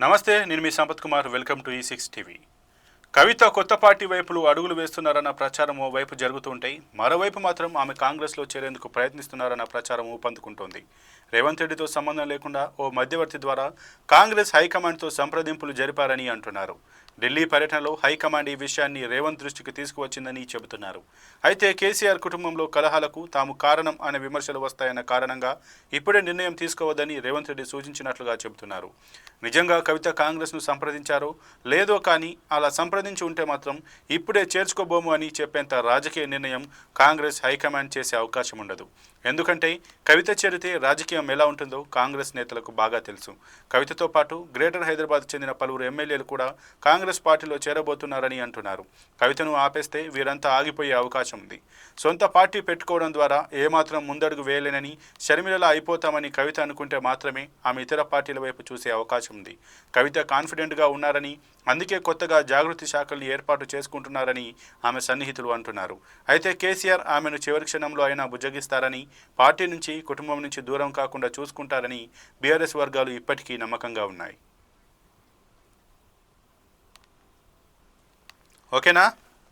నమస్తే నేను మీ సంపత్ కుమార్. వెల్కమ్ టు ఈ సిక్స్ టీవీ కవిత కొత్త పార్టీ వైపులు అడుగులు వేస్తున్నారన్న ప్రచారం ఓ వైపు జరుగుతుంటాయి మరోవైపు మాత్రం ఆమె కాంగ్రెస్లో చేరేందుకు ప్రయత్నిస్తున్నారన్న ప్రచారం ఊపందుకుంటోంది. రేవంత్ రెడ్డితో సంబంధం లేకుండా ఓ మధ్యవర్తి ద్వారా కాంగ్రెస్ హైకమాండ్తో సంప్రదింపులు జరిపారని అంటున్నారు. ఢిల్లీ పర్యటనలో హైకమాండ్ ఈ విషయాన్ని రేవంత్ దృష్టికి తీసుకువచ్చిందని చెబుతున్నారు. అయితే కేసీఆర్ కుటుంబంలో కలహాలకు తాము కారణం అనే విమర్శలు వస్తాయన్న కారణంగా ఇప్పుడే నిర్ణయం తీసుకోవద్దని రేవంత్ రెడ్డి సూచించినట్లుగా చెబుతున్నారు. నిజంగా కవిత కాంగ్రెస్ను సంప్రదించారో లేదో కానీ అలా సంప్రదించి ఉంటే మాత్రం ఇప్పుడే చేర్చుకోబోము అని చెప్పేంత రాజకీయ నిర్ణయం కాంగ్రెస్ హైకమాండ్ చేసే అవకాశం ఉండదు. ఎందుకంటే కవిత చేరితే రాజకీయం ఎలా ఉంటుందో కాంగ్రెస్ నేతలకు బాగా తెలుసు. కవితతో పాటు గ్రేటర్ హైదరాబాద్ చెందిన పలువురు ఎమ్మెల్యేలు కూడా కాంగ్రెస్ పార్టీలో చేరబోతున్నారని అంటున్నారు. కవితను ఆపేస్తే వీరంతా ఆగిపోయే అవకాశం ఉంది. సొంత పార్టీ పెట్టుకోవడం ద్వారా ఏమాత్రం ముందడుగు వేయలేనని షర్మిలలా అయిపోతామని కవిత అనుకుంటే మాత్రమే ఆమె ఇతర పార్టీల వైపు చూసే అవకాశం ఉంది కవిత కాన్ఫిడెంట్గా ఉన్నారని అందుకే కొత్తగా జాగృతి శాఖల్ని ఏర్పాటు చేసుకుంటున్నారని ఆమె సన్నిహితులు అంటున్నారు. అయితే కేసీఆర్ ఆమెను చివరి క్షణంలో అయినా బుజ్జగిస్తారని పార్టీ నుంచి కుటుంబం నుంచి దూరం కాకుండా చూసుకుంటారని బీఆర్ఎస్ వర్గాలు ఇప్పటికీ నమ్మకంగా ఉన్నాయి. ఓకేనా?